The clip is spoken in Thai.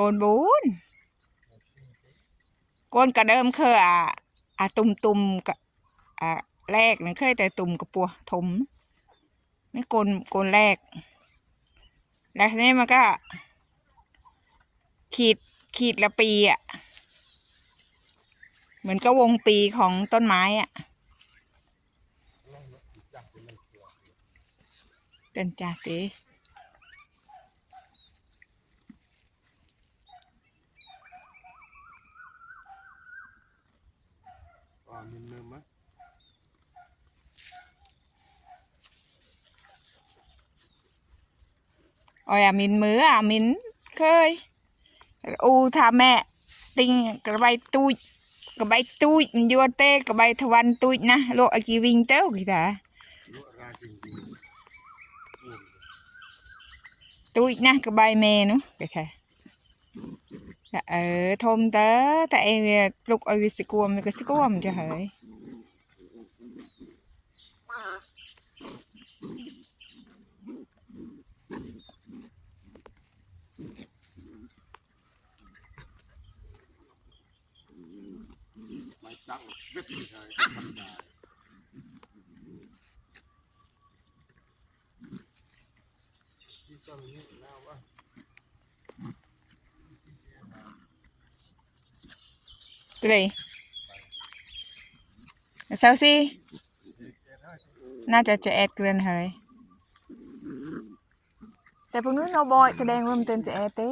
กนบูนโกนกระเดิมเคยอะอะตุ่มตุ่มกะอะแรกนี่เคยแต่ตุ่มกับปัวถมนี่โกนโกนแรก แล้วทีนี้มันก็ ขีดขีดละปีอะ เหมือนก็วงปีของต้นไม้อะเดินจ่าตี อ่ามินเนิมมะ อ๋อยอะมินมืออะมินเคยอูทาแม่ ติงกระใบตุยกระใบตุยมันยัวเต้กระใบทวันตุยนะโลอากีวิงเต้ากี่ตาลุราจริงจริงอ้วนตุยนะกระใบเมนุ cái kha เออทมเตอแต่เอลูกอวิสกวมก็สกวมจะเหย ไม่ตั้งเว็บไม่ใช่ธรรมดาที่ตั้งนี้น่าว่า ตัวไหนเซาซี่น่าจะจะแอดเกินเหยแต่พวกนู้นเราบอยแสดงว่ามันเป็นจะแอดเต้